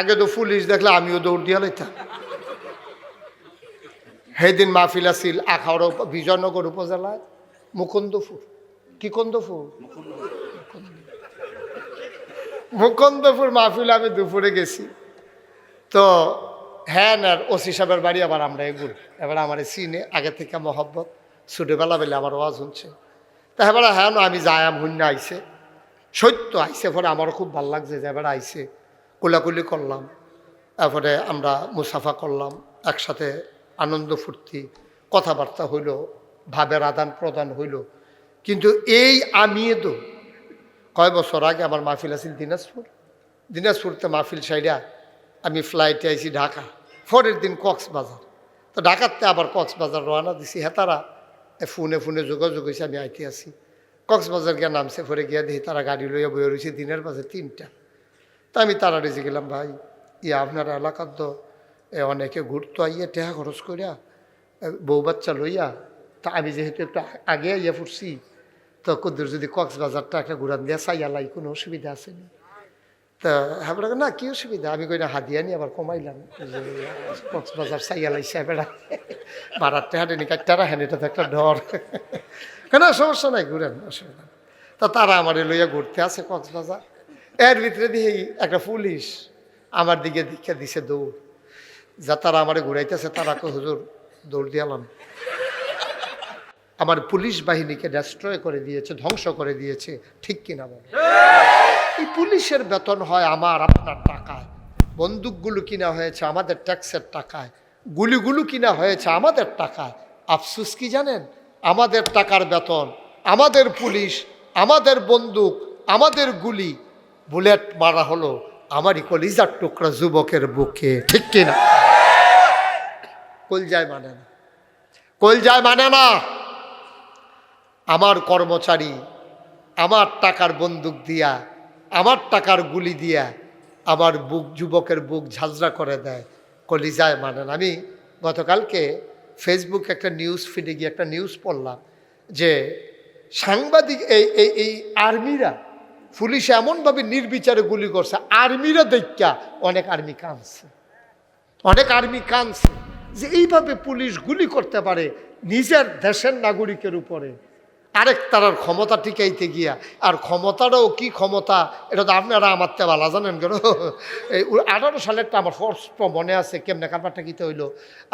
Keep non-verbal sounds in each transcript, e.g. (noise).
আগে তো পুলিশ দেখলে আমিও দৌড় দিয়া লইতাম। সেদিন মাহফিল আছিল আখাউড় বিজয়নগর উপজেলায় মুকুন্দপুর। কি কন্দপুর? মুকুন্দপুর মাহফিল আমি দুপুরে গেছি। তো হ্যাঁ না ওসি সাহেবের বাড়ি আবার আমরা এগুল। এবার আমার সিনে আগে থেকে মহব্বত। ছোটোবেলা বেলে আমার ওয়াজ শুনছে। তা এবার হ্যাঁ আমি যায়াম হুন্না আইছে। সত্য আইসে পরে আমারও খুব ভালো লাগছে যে এবার আইসে কোলাকুলি করলাম তারপরে আমরা মুসাফা করলাম, একসাথে আনন্দ ফুর্তি, কথাবার্তা হইল, ভাবের আদান প্রদান হইল। কিন্তু এই আমিয়ে তো কয় বছর আগে আমার মাহফিল আছিল দিনাজপুর। দিনাজপুরতে মাহফিল সাইডা আমি ফ্লাইটে আইছি ঢাকা, পরের দিন কক্সবাজার। তো ঢাকাতে আবার কক্সবাজার রওনা দিছি। হেতারা এ ফোনে ফোনে যোগাযোগ হয়েছে আমি আইতে আছি। কক্সবাজার গিয়ে নামছে, পরে গিয়া দেখি তারা গাড়ি লইয়া বয়ে রয়েছে দিনের বাজে তিনটা। তা আমি তারা রেজে গেলাম, ভাই ইয়া আপনার এলাকার তো অনেকে ঘুরতো আইয়া টেহা খরচ করিয়া বউ বাচ্চা লইয়া, তা আমি যেহেতু একটু আগে ইয়া ফুটছি তো কুদ্দুর যদি কক্সবাজারটা একটা ঘুরান দিয়া চাইয়ালাই কোনো অসুবিধা আছে না? তা হাবড়া না, কি অসুবিধা? আমি কই, না, হাদিয়া নিয়ে আবার কমাইলাম। কক্সবাজার চাইয়ালাই সাহেবেরা ভাড়ার টেহাটে নি কাটটা রাখেন, এটা তো একটা ডর। কেন, সমস্যা নাই, ঘুরেন, অসুবিধা। তা তারা আমার লইয়া ঘুরতে আছে কক্সবাজার। এর ভিতরে দিয়ে একটা পুলিশ আমার দিকে দীক্ষা দিছে দৌড়। যা তারা আমারে ঘুরাইতেছে, তারা কই হুজুর, দৌড় দিয়ালাম আমার পুলিশ বাহিনীকে ডেস্ট্রয় করে দিয়েছে, ধ্বংস করে দিয়েছে, ঠিক কিনা বল? এই পুলিশের বেতন হয় আমার, আপনার টাকায়। বন্দুকগুলো কিনা হয়েছে আমাদের ট্যাক্সের টাকায়। গুলিগুলো কিনা হয়েছে আমাদের টাকায়। আফসুস কি জানেন? আমাদের টাকার বেতন, আমাদের পুলিশ, আমাদের বন্দুক, আমাদের গুলি বুলেট মারা হলো আমারই কলিজার টুকরা যুবকের বুকে। ঠিক কিনা? কলজায় মানে না। কলজায় মানে না। আমার কর্মচারী, আমার টাকার বন্দুক দিয়া, আমার টাকার গুলি দিয়া আমার বুক, যুবকের বুক ঝাঁঝরা করে দেয়। কলিজায় মানেন আমি গতকালকে ফেসবুক একটা নিউজ ফিডে গিয়ে একটা নিউজ পড়লাম যে সাংবাদিক, এই এই এই আর্মিরা পুলিশ এমনভাবে নির্বিচারে গুলি করছে আর্মিরা দেখা অনেক আর্মি কাঁদছে। অনেক আর্মি কাঁদছে যে এইভাবে পুলিশ গুলি করতে পারে নিজের দেশের নাগরিকের উপরে। আরেক তারার ক্ষমতা টিকাইতে গিয়া, আর ক্ষমতাটাও কি ক্ষমতা, এটা তো আপনারা আমার তে ভালো জানেন কেন? (laughs) এই আঠারো সালেরটা আমার স্পষ্ট মনে আছে, কেমনে কারবারটা কিতে হইল?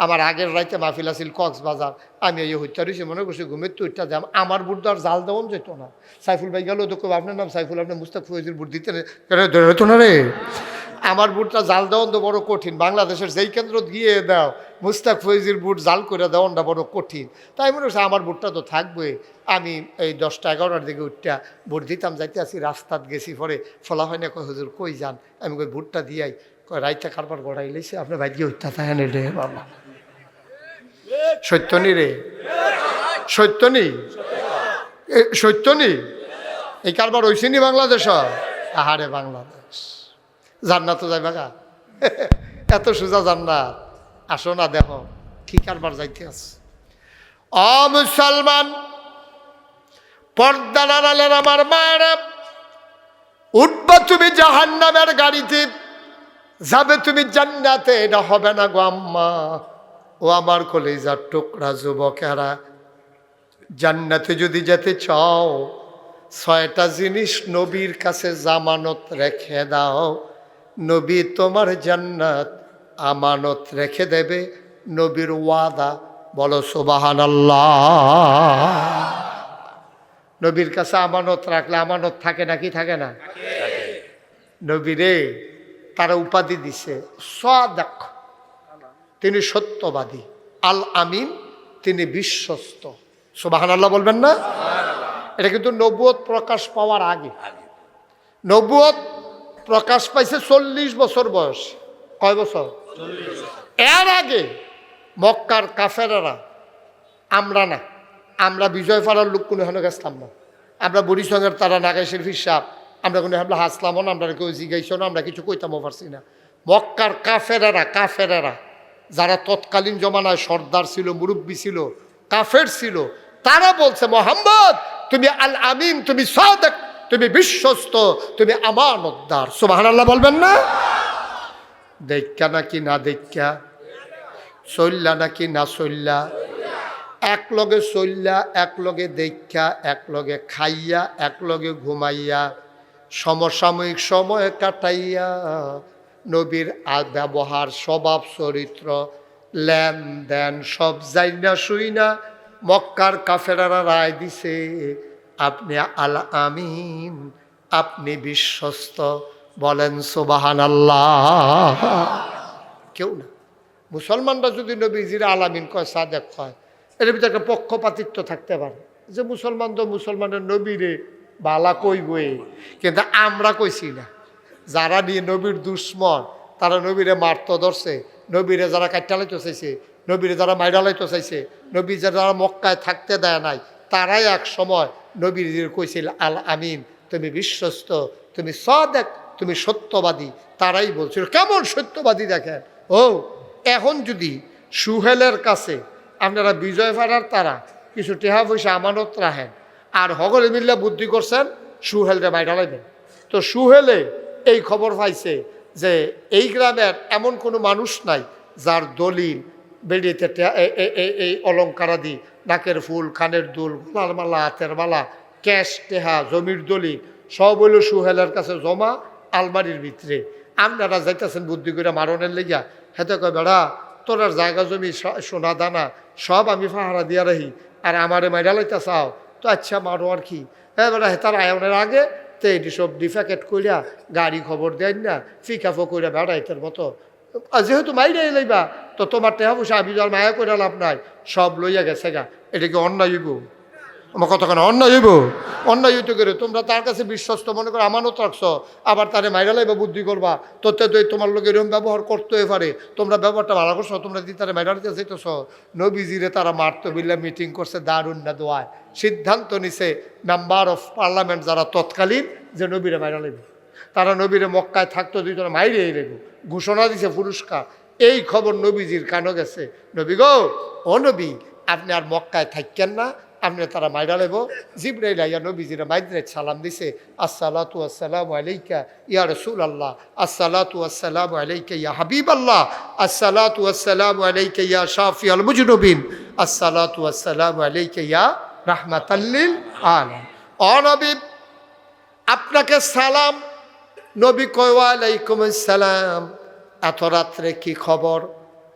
আমার আগের রাইতে মাহফিল আছিল কক্সবাজার, আমি এই হত্যা রয়েছি মনে করছি ঘুমের তো ওইটা যাম আমার বুট আর জাল দেওয়ান যেত না। সাইফুল ভাই গেল, তো আপনার নাম সাইফুল, আপনি মুস্তাক ফৈজির বুট দিতে ধরে হতো না রে? আমার বুটটা জাল দেওয়ান তো বড় কঠিন। বাংলাদেশের যেই কেন্দ্র গিয়ে দাও মুস্তাক ফৈজির বুট জাল করে দেওয়ানটা বড় কঠিন। তাই মনে হচ্ছে আমার বুটটা তো থাকবে আমি এই দশটা এগারোটার দিকে উঠটা বুট দিতাম যাইতে আসি রাস্তাত গেছি পরে ফলা হয় না কয় হুজুর কই যান? আমি কই বুটটা দিয়াই কয় রাইতে কারবার গড়াই লেছে আপনার গিয়ে উঠতে থাকেন রে বাবা। সত্যনি রে? সত্যনি এ, সত্যনি এই কারবার হয়েছেনি বাংলাদেশ? আহারে বাংলাদেশ। জান্নাত যাই বাগা। (laughs) এত সোজা জান্নাত। আসো না, দেখো কি কারবার যাইতে আছে। অ, মুসলমান, পর্দা নাড়ালেন আমার মায়েরা, উঠবা তুমি জাহান্নামের গাড়িতে, যাবে তুমি জান্নাতে, এটা হবে না গো আম্মা। ও আমার কলেজার টুকরা যুবকেরা, জান্নাতে যদি যেতে চাও, ছয়টা জিনিস নবীর কাছে জামানত রেখে দাও। নবী তোমার জান্নাত আমানত রেখে দেবে নবীর ওয়াদা। বলো সুবাহান নবীর কাছে আমানত রাখলে আমানত থাকে নাকি থাকে না? নবীরে তারা উপাধি দিছে। সাদাক তিনি সত্যবাদী। আল আমিন তিনি বিশ্বস্ত। সুবাহান আল্লাহ বলবেন না? এটা কিন্তু নবুয়ত প্রকাশ পাওয়ার আগে। নবুয়ত প্রকাশ পাইছে চল্লিশ বছর বয়স। কয় বছর? এর আগে মক্কার কাফেরারা, আমরা না, আমরা বিজয় পাড়ার লোক কোনো হেন গেছিলাম না। আমরা বরিসঙ্গের তারা নাগাইশের হিসাব, আমরা কোনো হামলা হাসলামও না, আমরা কেউ জিগাইছ না, আমরা কিছু কইতামও পারছি না। মক্কার কাফেরারা কাফেরারা, যারা তৎকালীন জমানায় সর্দার ছিল, মুরব্বী ছিল, কাফের ছিল, তারা বলছে, মোহাম্মদ, তুমি আল আমিন তুমি সাদেক তুমি বিশ্বস্ত, তুমি আমানতদার সুবাহ আল্লাহ বলবেন না? দেখা নাকি না দেখা চললা নাকি না চললা এক লগে চললা এক লগে দেখা এক লগে খাইয়া, এক লগে ঘুমাইয়া, সমসাময়িক সময় কাটাইয়া, নবীর ব্যবহার, স্বভাব, চরিত্র, লেনদেন সব যাই না শুই না মক্কার কাফেরারা রায় দিছে। আপনি আল আমিন, আপনি বিশ্বস্ত। বলেন সোবাহান আল্লাহ কেউ না। মুসলমানরা যদি নবীজির আলামিন কয়, সাদেক কয়, এর ভিতরে একটা পক্ষপাতিত্ব থাকতে পারে। যে মুসলমান তো মুসলমানের নবীরে বালা কইবই, কিন্তু আমরা কইছি না। যারা নিয়ে নবীর দুশ্মন, তারা নবীরে মারতে ধরছে, নবীরে যারা কাটালাইতে চাইছে, নবীরে যারা মাইরালাইতে চাইছে, নবী যারা মক্কায় থাকতে দেয় নাই, তারাই এক সময় নবীর কইছিল আল আমিন, তুমি বিশ্বস্ত, তুমি সদেক, তুমি সত্যবাদী। তারাই বলছিল, কেমন সত্যবাদী দেখেন? ও, এখন যদি সুহেলের কাছে আপনারা বিজয় ফেরার তারা কিছু টেহা পয়সা আমানত রাখেন আর হগলে মিল্লা বুদ্ধি করছেন, সুহেলরে মাইডালাইবেন তো সুহেলে এই খবর পাইছে যে এই গ্রামের এমন কোনো মানুষ নাই যার দলিল এ- এই অলঙ্কারাদি নাকের ফুল, কানের দুল গলার মালা, হাতের মালা, ক্যাশ, টেহা, জমির দলি, সব হইল সুহেলের কাছে জমা, আলমারির ভিতরে। আপনারা যাইতেছেন বুদ্ধি করে মারণের লেগিয়া। হেতে কয়, বেড়া, তোর আর জায়গা জমি সোনা, দানা, সব আমি ফাহারা দিয়া রাহি আর আমারে মাইরা লাইতে চাও, তো আচ্ছা মারো আর কি। হ্যাঁ বেড়া হেতার আয়নের আগে তো এটি সব ডিফ্যাকেট কইরা গাড়ি খবর দেন না, ফিকাফো কইরা বেড়াইতের মতো। যেহেতু মাইরে লইবা, তো তোমার টেহা পয়সা আমি যার মায়া করে লাভ নাই। সব লইয়া গেছে গা। এটা কি অন্যায় হইব? আমার কতক্ষণ অন্যায় হইব? অন্যায় হইতে করে তোমরা তার কাছে বিশ্বস্ত মনে করো আমানত রাখছো। আবার তারে মাইরা লাইবা, বুদ্ধি করবা। তোতে তো তোমার লোক এরকম ব্যবহার করতে পারে। তোমরা ব্যবহারটা ভালো করছ, তোমরা যদি তারা মাইরা দিতে চাইতেছ। নবীজিরে তারা মারতে বিল্লা মিটিং করছে দারুণ না দোয়ায়। সিদ্ধান্ত নিছে মেম্বার অফ পার্লামেন্ট যারা তৎকালীন যে নবীরে মাইরা লাইবে। তারা নবীরে মক্কায় থাকতো, দুইজনে মাইরে এই লেগু ঘোষণা দিছে পুরস্কার। এই খবর নবীজির কানো গেছে। নবী গো, ও নবী, আপনি আর মক্কায় থাকেন না, আপনি তারা মাইরা লেব। জিব্রাইল আইয়া নবীজিরা মাইদ্রে সালাম দিছে, আসসালাতু আসসালামু আলাইকা ইয়া রসুল আল্লাহ আসসালাতু আসসালামু আলাইকা ইয়া হাবিব আল্লাহ আসসালাতু আসসালামু আলাইকা ইয়া শাফি আল মুজনবিন, আসসালাতু আসসালামু আলাইকা ইয়া রাহমাতাল্লিল আলাম অনবী আপনাকে সালাম নবী কয়ালাইকুম সালাম এত রাত্রে কি খবর?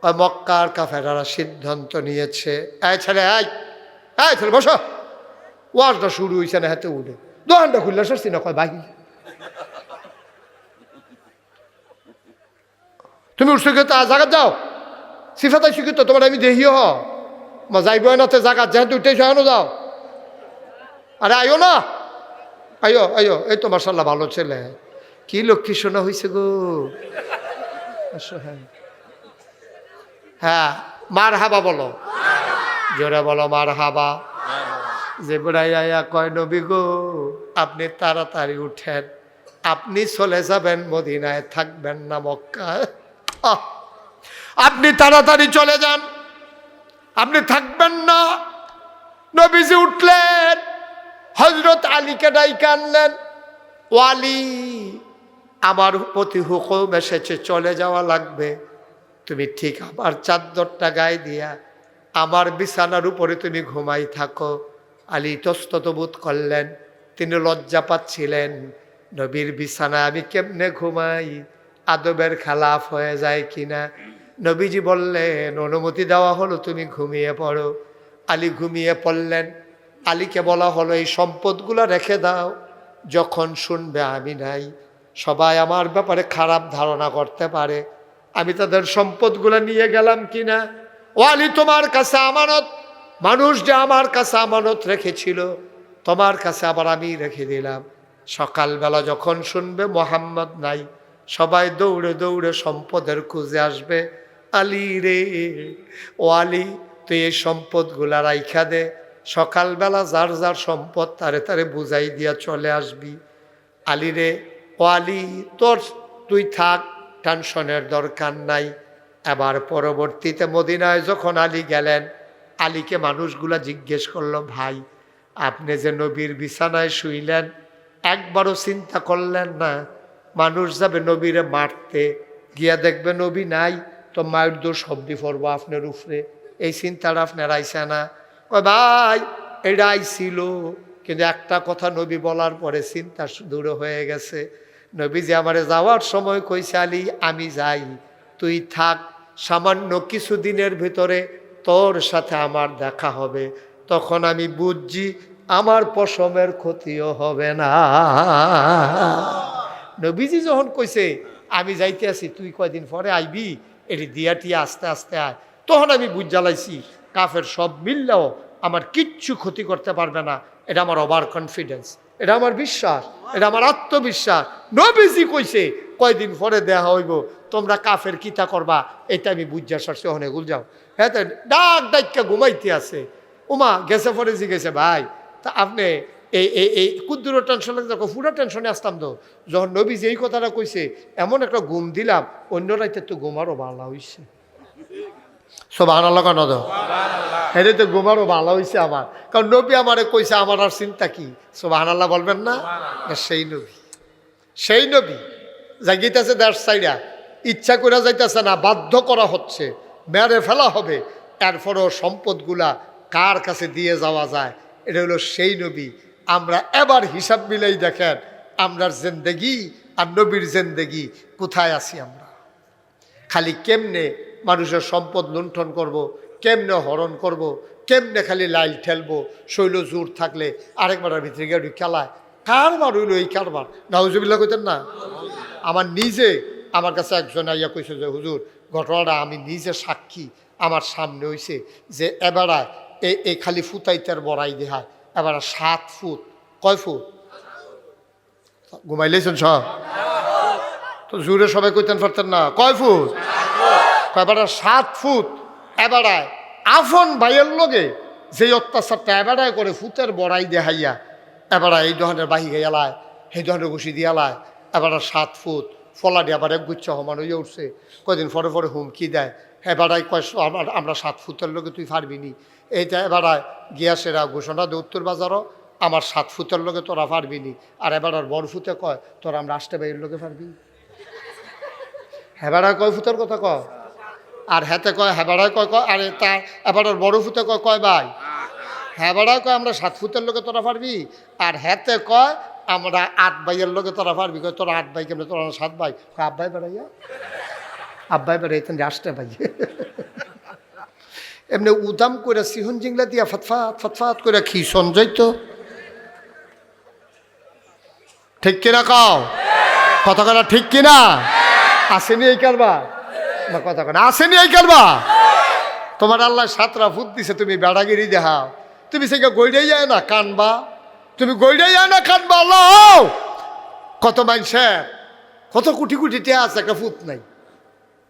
ওই মক্কার কাফেরারা সিদ্ধান্ত নিয়েছে, এই ছেলে, এই এই ছেলে, বসো। ওয়াজটা শুরু হয়েছে না, হাতে উঠে। দোকানটা খুললে সরছি না, কয় বাহি তুমি উঠছো তো? জায়গা যাও। সিফাতাই শিখিত তোমার আমি দেহিও হ। মা যাইব না তো জায়গা যেহেতু উঠে সহানো যাও। আরে আইও না। আইও আইও, এই তো মার্শাল্লাহ ভালো ছেলে। কি লক্ষ্মী শোনা হয়েছে গো? হ্যাঁ। হ্যাঁ মার হাবা বলো। জোরে বলো মার হাবা যে বুড়াই আয়া কয়, নবী গো, আপনি তাড়াতাড়ি উঠেন। আপনি চলে যাবেন, মদিনায় থাকবেন না মক্কায় আহ! আপনি তাড়াতাড়ি চলে যান। আপনি থাকবেন না। নবীজি উঠলেন হজরত আলীকে ডাইকে আনলেন। ওয়ালি আমার প্রতি হুকুম এসেছে, চলে যাওয়া লাগবে। তুমি ঠিক আমার চাদরটা গায়ে দিয়া, আমার বিছানার উপরে তুমি ঘুমাই থাকো। আলী তস্তত বোধ করলেন, তিনি লজ্জা পাচ্ছিলেন, নবীর বিছানা আমি কেমনে ঘুমাই? আদবের খেলাফ হয়ে যায় কিনা? নবীজি বললেন, অনুমতি দেওয়া হলো, তুমি ঘুমিয়ে পড়ো। আলী ঘুমিয়ে পড়লেন। আলীকে বলা হলো, এই সম্পদগুলো রেখে দাও, যখন শুনবে আমি নাই। সবাই আমার ব্যাপারে খারাপ ধারণা করতে পারে। আমি তাদের সম্পদগুলো নিয়ে গেলাম কিনা? ও আলী তোমার কাছে আমানত? মানুষ যে আমার কাছে আমানত রেখেছিল, তোমার কাছে আবার আমি রেখে দিলাম। সকালবেলা যখন শুনবে মোহাম্মদ নাই, সবাই দৌড়ে দৌড়ে সম্পদের খুঁজে আসবে। আলী রে, ও আলী, তুই এই সম্পদগুলা রাইখা দে। সকালবেলা যার যার সম্পদ তারে তারে বুঝাই দিয়া চলে আসবি। আলী রে ও আলী তোর, তুই থাক, টেনশনের দরকার নাই। এবার পরবর্তীতে মদিনায় যখন আলী গেলেন, আলীকে মানুষগুলা জিজ্ঞেস করল, ভাই, আপনি যে নবীর বিছানায় শুইলেন, একবারও চিন্তা করলেন না? মানুষ যাবে নবীরে মারতে, গিয়া দেখবে নবী নাই, তো মায়ের দোষ শব্দি পড়ব আপনার উপরে। এই চিন্তাটা আপনার আইসা না? কয় ভাই, এটা আইছিল, কিন্তু একটা কথা নবী বলার পরে চিন্তা দূর হয়ে গেছে। নবী যে আমারে যাওয়ার সময় কইছে, আলী, আমি যাই। তুই থাক, সামান্য কিছুদিনের ভিতরে তোর সাথে আমার দেখা হবে। তখন আমি বুঝছি আমার পশমের ক্ষতিও হবে না। নবীজি যখন কইছে, আমি যাইতে আছি, তুই কয়দিন পরে আইবি? এটি দিয়াটি আস্তে আস্তে আয়। তখন আমি বুঝ জ্বালাইছি কাফের সব মিললেও আমার কিচ্ছু ক্ষতি করতে পারবে না। এটা আমার ওভার কনফিডেন্স এটা আমার বিশ্বাস, এটা আমার আত্মবিশ্বাস। নবীজি কইছে, কয়দিন পরে দেয়া হইব, তোমরা কাফের কিতা করবা? এটা আমি বুঝা সারছি ওখানে গুল যাও হ্যাঁ ডাক ডাক্কা ঘুমাইতে আছে। উমা, গেছে পরে জিগেছে ভাই, তা আপনি এই এই এই কুদ্দুর টেনশন লাগছে পুরো টেনশনে আসতাম তো। যখন নবী যে এই কথাটা কইছে, এমন একটা ঘুম দিলাম, অন্য রাইতে তো ঘুমারও ভালো হইছে। সব আনালো কেন তো? হেরে তো ঘুমারও ভালো হইছে আমার। কারণ নবী আমারে কইছে আমার আর চিন্তা কি? সব আনাল্লাহ বলবেন না? সেই নবী। সেই নবী জাগিতেছে দেড় সাইডা ইচ্ছা করে যাইতেছে না বাধ্য করা হচ্ছে। মেরে ফেলা হবে। এরপরও সম্পদগুলা কার কাছে দিয়ে যাওয়া যায়? এটা হলো সেই নবী। আমরা এবার হিসাব মিলেই দেখেন আমরার জেন্দেগি আর নবীর জেন্দেগি কোথায় আছি আমরা? খালি কেমনে মানুষের সম্পদ লুণ্ঠন করব। কেমনে হরণ করব। কেমনে খালি লাইল ঠেলবো? শৈল জোর থাকলে আরেকবার ভিতরে গিয়ে খেলায়। কারবার হইল এই কারবার? নাউজুবিল্লা কইতেন না? আমার নিজে, আমার কাছে একজন আইয়া কইছে যে, হুজুর, ঘটনাটা আমি নিজে সাক্ষী। আমার সামনে হইছে যে এবারায় এই এই খালি ফুতাইতের বড়াই দেহায় এবার সাত ফুট। কয় ফুট? ঘুমাইলেছেন সব? তো জুড়ে সবাই কইতেন পারতেন না। কয় ফুট? এবারে সাত ফুট। এবারায় আফন ভাইয়ের লগে যে অত্যাচারটা এবারায় করে ফুতের বড়াই দেহাইয়া এবারা এই ধরনের বাহি গেলায় সেই ধরনের ঘুষি দিয়ালায় এবারে সাত ফুট, ফলাডি আবার এক গুচ্ছ সমান হয়ে উঠছে। কদিন পরে পরে হুমকি দেয়। এবারাই কয়, আমার আমরা সাত ফুটের লোকে তুই পারবি নি? এইটা এবারায় গিয়াসেরা ঘোষণা দে উত্তর বাজারও, আমার সাত ফুটের লোকে তোরা পারবি নি। আর এবার আর বড় ফুতে কয়, তোরা আমরা আষ্টে বাইয়ের লগে পারবি? হেবারা কয় ফুতের কথা কয়? আর হেতে কয় হেবাড়ায় কয় কয়, আরে তা এবার বড় ফুতে কয় কয় ভাই? হেবাড়ায় কয়, আমরা সাত ফুটের লোকে তোরা পারবি? আর হেতে কয়, আমরা আট ভাইয়ের লোকে তোরা পারবি? কয়, তোরা আট ভাই কেমন, তোরা সাত ভাই? আব্বাই বেড়াইয়া? আব্বাই বেড়াইতেন আসতে ভাই। এমনি উদাম করে সিহন জিংলা দিয়া ফতফাত ফতফাত করে খিসন যাইতো ঠিক কিনা কও? কথা কথা ঠিক কিনা? আসেনি এই কারবার? কথা কথা আসেনি এই কারবার তোমার আল্লাহ সাতরা ফুট দিছে, তুমি বেড়াগিরি দেখাও। তুমি সেটা গইড়াই যায় না কানবা? তুমি গইড়াই যায় না কানবা? আল্লাহ! কত মানুষের কত কোটি কোটি টিয়া আছে, একটা ফুট নাই।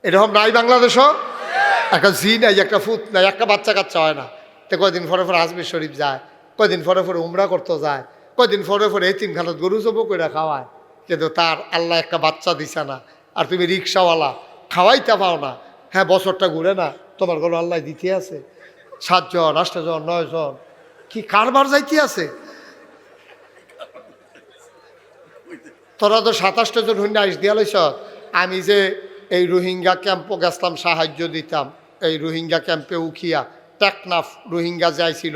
এরকম নাই বাংলাদেশও? একটা জি নাই, একটা ফুট নাই, একটা বাচ্চা কাচ্চা হয় না। তো কয়দিন পরে পরে আজমির শরীফ যায়, কয়দিন পরে পরে উমরা করতে যায়, কয়দিন পরে এই তিনখানত গরু জব করে খাওয়ায়। কিন্তু তার আল্লাহ একটা বাচ্চা দিছে না। আর তুমি রিক্সাওয়ালা খাওয়াইতে পাও না। হ্যাঁ বছরটা ঘুরে না, তোমার ঘরে আল্লাহ দিতে আছে। সাতজন আষ্টজন নয়জন, কি কারবার যাইতে আছে? তোরা তো সাতাশটা জন হইনা আইস দিয়া লইছ। আমি যে এই রোহিঙ্গা ক্যাম্পও গেছলাম, সাহায্য দিতাম। এই রোহিঙ্গা ক্যাম্পে উখিয়া টেকনাফ রোহিঙ্গা যাইছিল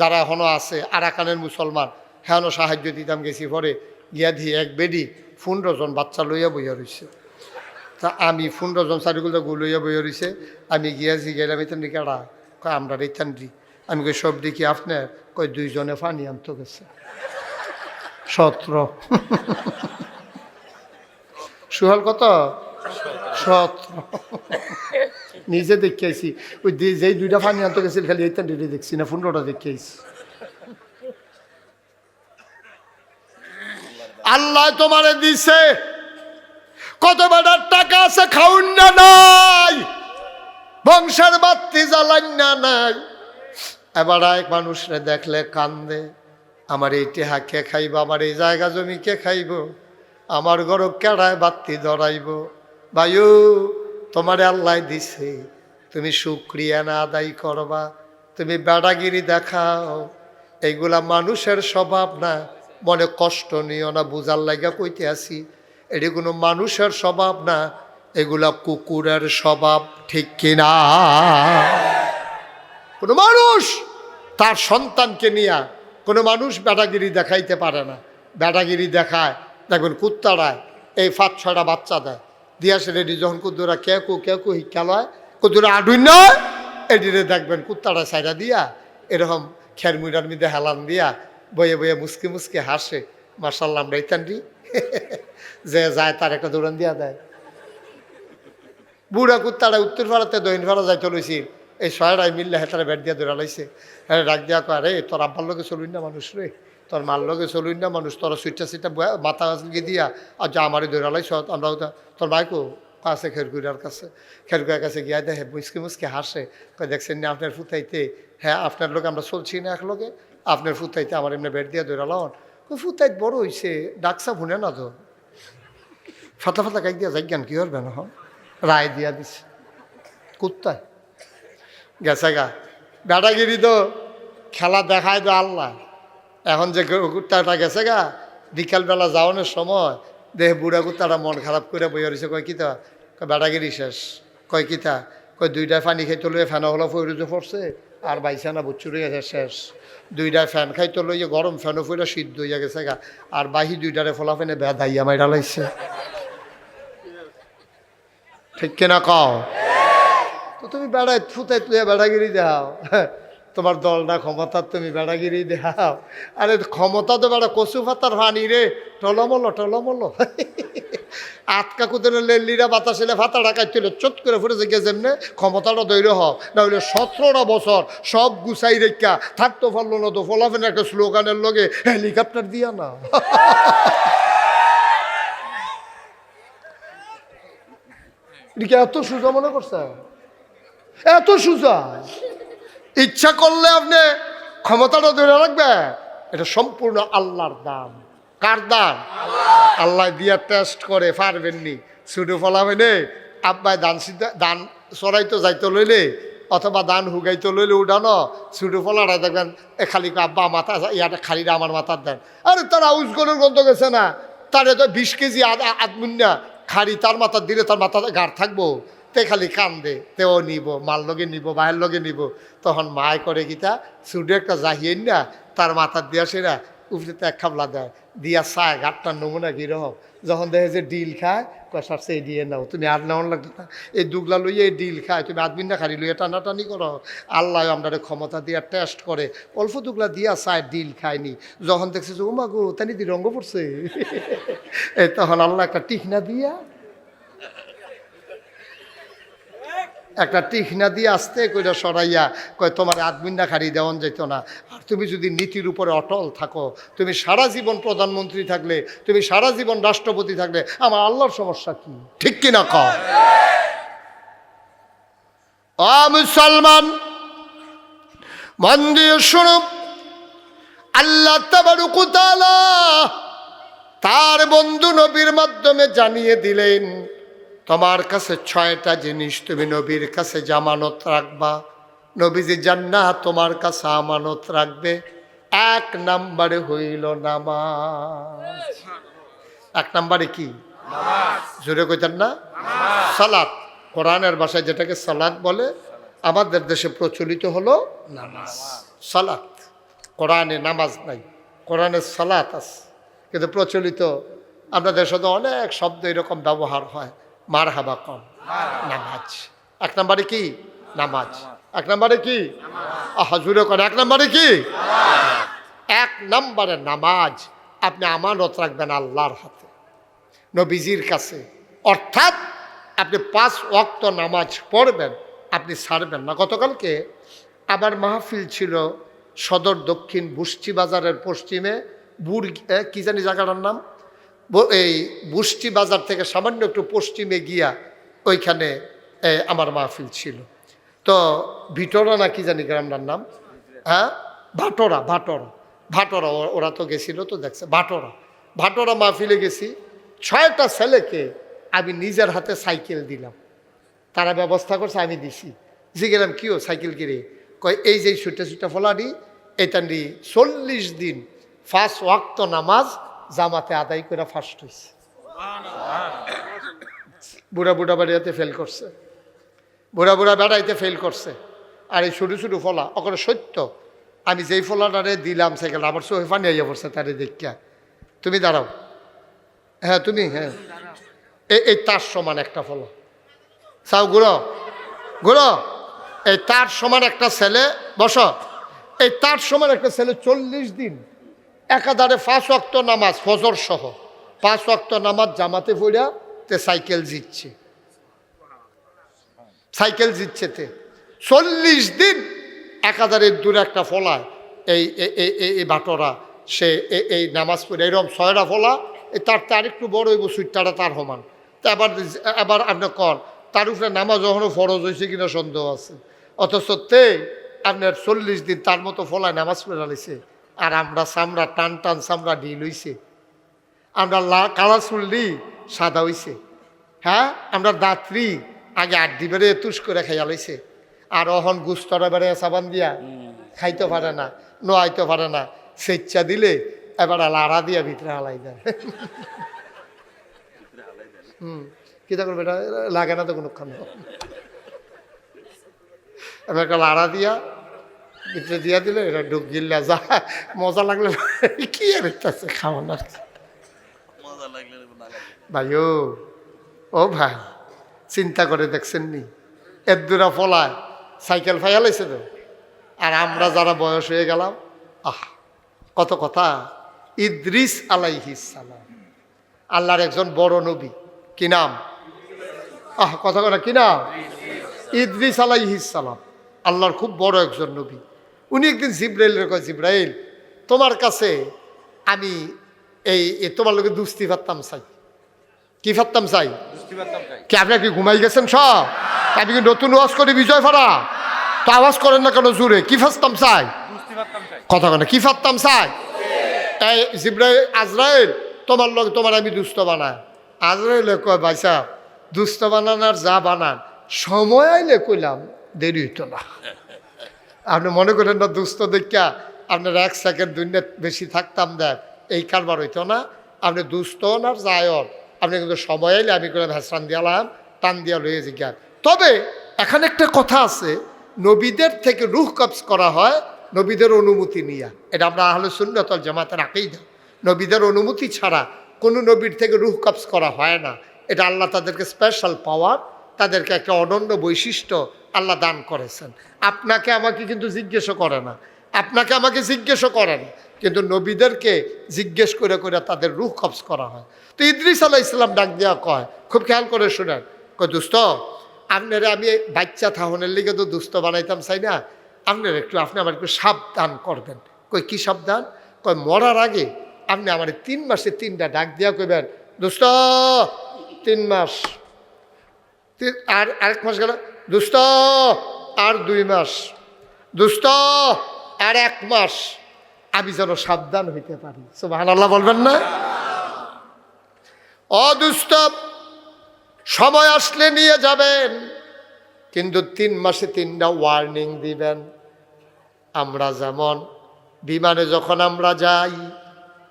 যারা এখনও আছে, আরাকানের মুসলমান, হেনও সাহায্য দিতাম গেছি পরে। গিয়া দিয়ে এক বেডি পনেরো জন বাচ্চা লইয়া বইয়া রইছে। তা আমি পনেরো জন চারিগুলো গুলইয়া বইয়া রইছে আমি গিয়াছি গেলাম এতেন কেডা কয় আমরা রেতান দি আমি কই সব দেখি আপনার কয়, দুইজনে পানি আনতে গেছে। সতেরো সুহাল কত? সতেরো নিজে দেখে আইছি ওই যেই দুইটা পানি আনতে গেছিল, খালি এইটা ডিটে দেখছি না পনেরোটা দেখে আইছি আল্লাহ তোমারে দিছে। কত বেটার টাকা আছে খাউন না নাই? বংশের বাত্তি জ্বালান না নাই। এবার এক মানুষরে দেখলে কান্দে, আমার এই টেহা কে খাইব? আমার এই জায়গা জমি কে খাইব? আমার ঘর কেড়ায় বাত্তি ধরাইব? বায়ু তোমার আল্লাহ দিছে, তুমি সুক্রিয়া না আদায় করবা, তুমি বেড়াগিরি দেখাও। এইগুলা মানুষের স্বভাব না, মনে কষ্ট নিও না, বুঝার লাগা কইতে আসি। এটি কোনো মানুষের স্বভাব না, এগুলা কুকুরের স্বভাব, ঠিক কিনা? কোনো মানুষ তার সন্তানকে নিয়ে কোনো মানুষ বেটাগিরি দেখাইতে পারে না। বেটাগিরি দেখায়, দেখবেন কুত্তারায়, এই ফাঁচ ছয়টা বাচ্চা দেয়। দিয়া রেডি, যখন কুদ্দুরা কে কু কে কু হিকালয় কুদ্দুরা আডুই এডিরে দেখবেন কুত্তারা সাইডা দিয়া, এরকম খের মুইরার মধ্যে হেলান দিয়া, বয়ে বয়ে মুসকে মুসকে হাসে মার্শাল্লাহ আমরা (laughs) যে যায় তার একটা দৌড়ান দিয়া দেয়। বুড়া কুত্তারা উত্তর পাড়াতে দক্ষিণ পাড়া যাই চলেছি এই ছয়টাই মিললে হেতারে ব্যাট দিয়ে দৌড়া লাইছে। হ্যাঁ ডাক দিয়া কয় রে তোর আব্বার লোকে চলুন না মানুষ রে। তোর মার লোকে চলুন না মানুষ। তোর সুইটা বয়া- মাথা গিয়ে দিয়া, আর যা আমারই দৌড়া লাইছ, আমরা তোর ভাইকো আছে খেরগুড়ার কাছে খেরগুড়ার কাছে গিয়া দেখে মুসকে মুসকে হাসে। দেখছেন না আপনার ফুতাইতে? হ্যাঁ আপনার লোক আমরা চলছি না এক লোকে আপনার ফুতাইতে আমার এমনি ব্যাট দিয়ে দৌড়া লাউন ফুতাইত বড় হইছে ডাকসা ভুনে না তো? ফাতা ফাতা কাক দিয়া যাই জ্ঞান কি করবে না রায় দিয়া দিছে। কুত্তায়। গেছে গা। বেটাগিরি তো খেলা দেখায় তো আল্লাহ। এখন যে কুত্তাটা গেছে গা, বিকালবেলা যাওয়ানোর সময় দেহ বুড়া কুত্তাটা মন খারাপ করে বই রয়েছে কয়, কিতা? কয় বেটাগিরি শেষ। কয়, কিতা? কয় দুইটায় পানি খাইতে লইয়ে ফ্যান হলো ফইরুজে পড়ছে, আর বাইসানা বুচ্চুরি গেছে শেষ। দুইটায় ফ্যান খাইতে লইয়ে গরম ফ্যানও ফইরা সিদ্ধ হইয়া গেছে গা, আর বাহি দুইটারে ফলা ফেনে বেদাইয়া মাইরা লাইছে। ঠিক কিনা কও? তো তুমি বেড়াই ফুতাই তুই বেড়াগিরি দেখাও তোমার দলটা ক্ষমতা, তুমি বেড়াগিরি দেখাও আরে ক্ষমতা তো বেড়া কচু পাতার ফানি রে। টলমলো টলমলো। আটকা কুদের লেলিরা বাতাসিলে ফাতা ডাকাইছিল চোট করে ফুটেছে গিয়ে যেমনে? ক্ষমতাটা দৈর হ। না হইলে সতেরোটা বছর সব গুছাই রেখা থাকতো পারল না তো ফলাফেন একটা স্লোগানের লগে হেলিকপ্টার দিয়া না এদিকে এত সোজা মনে করছে? এত সোজা? ইচ্ছা করলে আপনি ক্ষমতাটা ধরে রাখবে এটা সম্পূর্ণ আল্লাহর দান। কার দান? আল্লাহ দিয়া টেস্ট করে পারবেননি ছুটু ফলাবেনে আব্বাই দান সিদ্ধা দান চড়াইতো যাইতো লইলে, অথবা দান হুগাইতো লইলে উঠানো। ছুটু ফলাটা দেখবেন, এ খালি আব্বা, মাথা ইয়াটা খালিটা আমার মাথার দেন। আরে, তারা উজগনের গন্ধ গেছে না? তারে তো বিশ কেজি আদমুন্না খাড়ি তার মাথার দিলে তার মাথা গাঢ় থাকব। তে খালি কান্দে তেও নিব, মার লগে নিব, ভাইয়ের লগে নিব। তখন মায় করে গীতা ছুটে একটা জাহিয়েন না, তার মাথার দিয়া সেরা উপরে এক খাবলা দেয়, দিয়া চায় ঘাটটার নমুনা গিরহ যখন দেখে যে ডিল খায় কষার সেই দিয়ে নাও, তুমি আর নেওয়ার লাগতো না। এই দুগলা লইয়ে এই ডিল খায়, তুমি আদমিন না খালি লইয়ে টানাটানি করো। আল্লাহ আমরা ক্ষমতা দিয়া টেস্ট করে, অল্প দুগলা দিয়া চায় ডিল খায়নি। যখন দেখছে যে উমা গো, তানি দি রঙ্গ পড়ছে। এই তখন আল্লাহ একটা টিকনা দিয়া, একটা টিকনা দিয়ে আসতে কইরা সরাইয়া কয়, তোমার আদমিন্না খাড়ি দেওয়ান যেত না। আর তুমি যদি নীতির উপরে অটল থাকো, তুমি সারা জীবন প্রধানমন্ত্রী থাকলে, তুমি সারা জীবন রাষ্ট্রপতি থাকলে, আমার আল্লাহর সমস্যা কি? ঠিক কি না কও? অ মুসলমান মন দিয়ে শুনো আল্লাহ তাবারুকুতালা তার বন্ধু নবীর মাধ্যমে জানিয়ে দিলেন তোমার কাছে ছয়টা জিনিস তুমি নবীর কাছে জামানত রাখবা। নবীজি জান্নাত তোমার কাছে আমানত রাখবে। এক নাম্বারে হইল নামাজ। এক নাম্বারে কি? জোরে কইতেন না? সালাত। কোরআনের ভাষায় যেটাকে সালাত বলে আমাদের দেশে প্রচলিত হলো নামাজ। সালাত। কোরআনে নামাজ নাই কোরআনে সালাত আছে। কিন্তু প্রচলিত আপনাদের সাথে অনেক শব্দ এরকম ব্যবহার হয়। মার হাবা কম। নামাজ। এক নম্বরে কি? নামাজ। এক নম্বরে কি? হাজুরে করে এক নম্বরে কি? এক নম্বরে নামাজ। আপনি আমানত রাখবেন আল্লাহর হাতে। নবীজির কাছে। অর্থাৎ আপনি পাঁচ ওয়াক্ত নামাজ পড়বেন, আপনি ছাড়বেন না। গতকালকে আবার মাহফিল ছিল সদর দক্ষিণ বুষ্টি বাজারের পশ্চিমে। এ, কি জানি জায়গাটার নাম? এই বুষ্টি বাজার থেকে সামান্য একটু পশ্চিমে গিয়া ওইখানে আমার মাহফিল ছিল। তো ভিটোরা না কি জানি গ্রামটার নাম? হ্যাঁ? ভাটোরা ভাটোরা। ভাটোরা ওরা তো গেছিল তো দেখছে ভাটোরা। ভাটোরা মাহফিলে গেছি। ছয়টা ছেলেকে আমি নিজের হাতে সাইকেল দিলাম। তারা ব্যবস্থা করছে আমি দিছি। জি গেলাম কিও সাইকেল কিনে কয় এই যে ছুটে ছুটে ফলানি এটা নি চল্লিশ দিন ফার্স্ট ওয়াক্ত নামাজ জামাতে আদায় করে ফার্স্ট হয়েছে বুড়া বুড়া বাড়িয়াতে ফেল করছে। বুড়া বুড়া বেড়াইতে ফেল করছে। আর এই ছোটো ছোটো ফলা ওখানে সত্য। আমি যেই ফলাটারে দিলাম সাইকেল আমার চোখে পানি আইয়া পড়ছে তারে দেখিয়া। তুমি দাঁড়াও। হ্যাঁ তুমি হ্যাঁ। এই তার সমান একটা ফলা। চাও গুড়ো গুড়ো এই তার সমান একটা ছেলে, বস। এই তার সমান একটা ছেলে চল্লিশ দিন একাধারে পাঁচ অক্ত নামাজ, ফজর সহ। পাঁচ অক্ত নামাজ জামাতে পড়িয়া তে সাইকেল জিতছে। সাইকেল জিতছে তে। চল্লিশ দিন একাধারের দূরে একটা ফলায় এই এই বাটরা সে এই নামাজ পড়ে, এরকম ছয়টা ফলা তার তার একটু বড় হইব সুইটটাটা তার সমান। তা আবার আবার আপনি কর তার উপরে নামাজ যখনও ফরজ হয়েছে কিনা সন্দেহ আছে। অথচ তে আপনার চল্লিশ দিন তার মতো ফলায় নামাজ পড়ে আর আমরা চামড়া, টান টান চামড়া ঢিল হইছে আমরা কালা চুল্লি সাদা হইছে। হ্যাঁ? আমরা দাঁতরি আগে আড্ডি বেড়ে তুষ করে খাইয়া লইছে। আর অহন গুস্তরা বেড়ে সাবান দিয়া খাইতে পারে না, নোয়াইতে পারে না। স্বেচ্ছা দিলে এবার লাড়া দিয়া ভিতরে হালাই দেয়। হুম, কী করবে এটা? লাগে না তো কোনো খান এবার একটা লাড়া দিয়া ভিতরে দিয়া দিলে এটা ঢুক গিল্লা যা মজা লাগলে কি আর আছে খাওয়ানোর মজা লাগলে না লাগলে ভাইও ও ভাই চিন্তা করে দেখছেন নি? এর দূরা ফলায় সাইকেল ফাইয়ালাইছে তো। আর আমরা যারা বয়স হয়ে গেলাম আহ কত কথা। ইদ্রিস আলাইহিস সালাম। আল্লাহর একজন বড় নবী। কি নাম? আহ কথা কথা কি নাম? ইদ্রিস আলাইহিস সালাম। আল্লাহর খুব বড় একজন নবী। উনি একদিন জিব্রাইলের কয় জিব্রাইল তোমার কাছে আমি এই তোমার লোকে দুস্তি পারতাম চাই। কি পারতাম চাই? কি আপনি কি ঘুমাই গেছেন সব? আপনি কি নতুন ওয়াজ করে বিজয় ফারা তো আওয়াজ করেন না কেন জুড়ে কি ফাস্তাম চাই? কথা কেন কি ফাত্তাম চাই? এই জিব্রাইল আজরাইল তোমার লোক তোমার আমি দুস্থ বানায় আজরাইল কয় ভাই সাহেব দুস্থ বানান আর যা বানান। সময় আইলে কইলাম দেরি হইতো না। আপনি মনে করেন না, দুস্থ দেখিয়া আপনার এক সেকেন্ড মিনিট বেশি থাকতাম, দেখ, এই কারবার হইতো না। আপনি দুস্থ না আর আপনি কিন্তু সময় আইলে আমি করে ভেসরান দিয়ালাম, টান দিয়া লয়ে জিজ্ঞান তবে এখানে একটা কথা আছে, নবীদের থেকে রুহ কবজ করা হয় নবীদের অনুমতি নিয়া। এটা আমরা আহলে সুন্নতল জামাতের আঁকেই দাও নবীদের অনুমতি ছাড়া কোনো নবীর থেকে রুহ কবজ করা হয় না। এটা আল্লাহ তাদেরকে স্পেশাল পাওয়ার তাদেরকে একটা অনন্য বৈশিষ্ট্য আল্লাহ দান করেছেন। আপনাকে আমাকে কিন্তু জিজ্ঞেসও করে না। আপনাকে আমাকে জিজ্ঞেসও করে না। কিন্তু নবীদেরকে জিজ্ঞেস করে করে তাদের রুহ কবজ করা হয়। তো ইদ্রিস আলাহ ইসলাম ডাক দেওয়া কয়, খুব খেয়াল করে শুনেন। কয় দুস্থ আপনারা আমি বাচ্চা থাহনের লিগে তো দুস্থ বানাইতাম, চাই না? আপনার একটু, আপনি আমার একটু সাবধান করবেন। কই কি সাবধান? কয়, মরার আগে আপনি আমার তিন মাসে তিনটা ডাক দেওয়া কইবেন, দোস্ত, তিন মাস আর আরেক মাস গেল। দুস্ত আর দুই মাস। দুস্ত আর এক মাস। আমি যেন সাবধান হইতে পারি। সুবাহান আল্লাহ বলবেন না? অদুস্ত সময় আসলে নিয়ে যাবেন, কিন্তু তিন মাসে তিনটা ওয়ার্নিং দিবেন। আমরা যেমন বিমানে যখন আমরা যাই,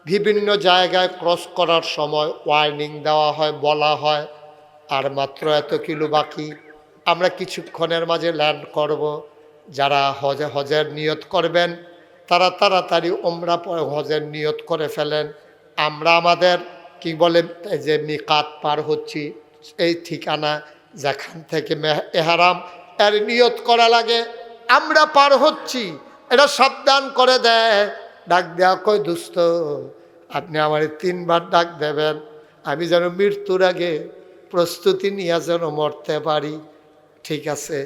বিভিন্ন জায়গায় ক্রস করার সময় ওয়ার্নিং দেওয়া হয়, বলা হয়। আর মাত্র এত কিলো বাকি। আমরা কিছুক্ষণের মাঝে ল্যান্ড করব। যারা হজে হজের নিয়ত করবেন, তারা তাড়াতাড়ি ওমরা হজের নিয়ত করে ফেলেন। আমরা আমাদের, কি বলে যে মিকাত পার হচ্ছি, এই ঠিকানা যেখান থেকে এহারাম, এর নিয়ত করা লাগে। আমরা পার হচ্ছি এটা সাবধান করে দেয়। ডাক দেওয়া কই দুস্থ আপনি আমার তিনবার ডাক দেবেন, আমি যেন মৃত্যুর আগে প্রস্তুতি নিয়ে যেন মরতে পারি। ঠিক আছে,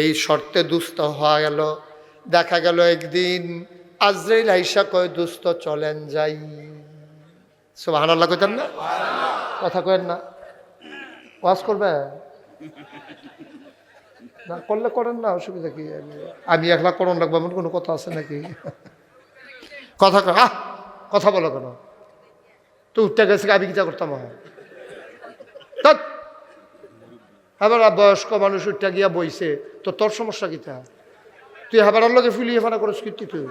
এই শর্তে দুস্থ হওয়া গেল। দেখা গেল একদিন আজরাইল আইসা কয়, দুস্থ চলেন যাই। সব আল্লাহ কইতেন না? কথা কয়েন না। ওয়াজ করবে? না, করলে করেন না, অসুবিধা কি? আমি একলা করুন লাগবো, এমন কোনো কথা আছে নাকি? কথা কথা বলো কেন? তো উঠতে গেছে, আমি কিটা করতাম হয়? এবার বয়স্ক মানুষ উঠতে গিয়া বইছে, তো তোর সমস্যা কিটা তুই হেবারার লগে ফুলিয়ে ফানা করস কীর্তি তুই?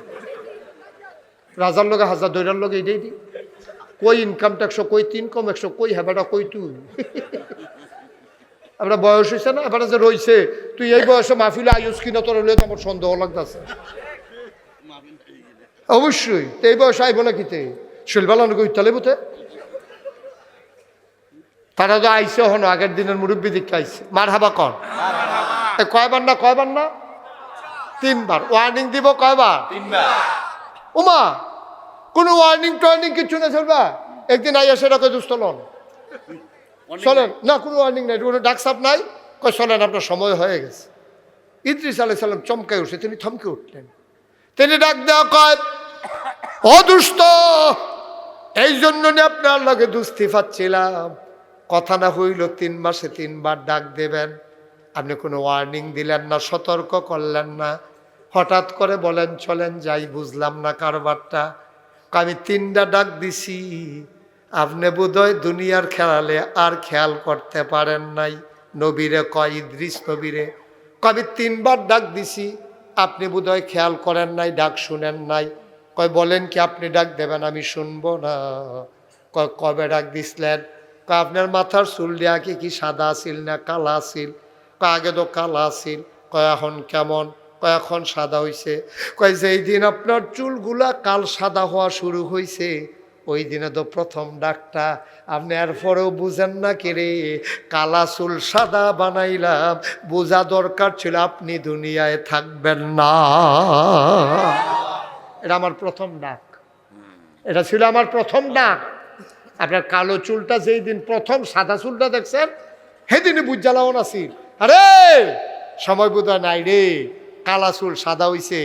রাজার লগে, হাজার দৈরার লগে এটাই দি। কই ইনকাম ট্যাক্স কই তিন কম একশো, কই হেবাটা কই তুই? আমরা বয়স হয়েছে না এবারে যে রইছে, তুই এই বয়সে মাহফিলে আয়ুষ কিনা তোর হলে তো আমার সন্দেহ লাগতেছে। অবশ্যই, তো এই বয়সে আইব না কিতে শিলবালানো কই ইত্যালে বুতে তারা তো আইসে হন আগের দিনের মুরব্বী দিকে আইসে মার হাবা এ কয়বার না কয়বার না? তিনবার। ওয়ার্নিং দিব কয়বার? উমা কোনো ওয়ার্নিং টোয়ার্নিং কিছু না চলবা? একদিন আইয়া সেটা কই দুস্থ লন। চলেন। না কোনো ওয়ার্নিং নাই কোনো ডাকসাপ নাই। কই চলেন আপনার সময় হয়ে গেছে। ইদ্রিস আলাই সাল্লাম চমকে উঠে তিনি থমকে উঠলেন। তিনি ডাক দেওয়া কয় অদুষ্ট এই জন্য নিয়ে আপনার লগে দুস্থি পাচ্ছিলাম। কথা না হইল তিন মাসে তিনবার ডাক দেবেন। আপনি কোনো ওয়ার্নিং দিলেন না, সতর্ক করলেন না। হঠাৎ করে বলেন, চলেন যাই, বুঝলাম না কারবারটা। আমি তিনটা ডাক দিছি। আপনি বোধহয় দুনিয়ার খেলালে আর খেয়াল করতে পারেন নাই। নবীরে কয় ইদ্রিস নবীরে। কবি তিনবার ডাক দিছি। আপনি বোধহয় খেয়াল করেন নাই, ডাক শুনেন নাই। কয় বলেন কি আপনি ডাক দেবেন, আমি শুনব না। কয় কবে ডাক দিছিলেন? কয় আপনার মাথার চুল দেয়া কি কি সাদা আছিল না কালা আছিল? কয় আগে তো কালা আছিল কয় এখন কেমন? কয় এখন সাদা হইছে। কয় যেই দিন আপনার চুলগুলা কাল সাদা হওয়া শুরু হইছে, ওই দিনে তো প্রথম ডাকটা। আপনি এরপরেও বুঝেন না কে রে, কালা চুল সাদা বানাইলাম, বোঝা দরকার ছিল আপনি দুনিয়ায় থাকবেন না। এটা আমার প্রথম ডাক। এটা ছিল আমার প্রথম ডাক। আপনার কালো চুলটা যেই দিন প্রথম সাদা চুলটা দেখছেন সেদিনই বুঝালাও নাছিল আরে, সময় বোধহয় নাই রে। কালা চুল সাদা হইছে,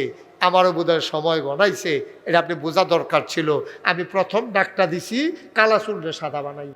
আমারও বোধহয় সময় গড়াইছে। এটা আপনি বোঝা দরকার ছিল। আমি প্রথম ডাকটা দিছি, কালা চুলটা সাদা বানাই।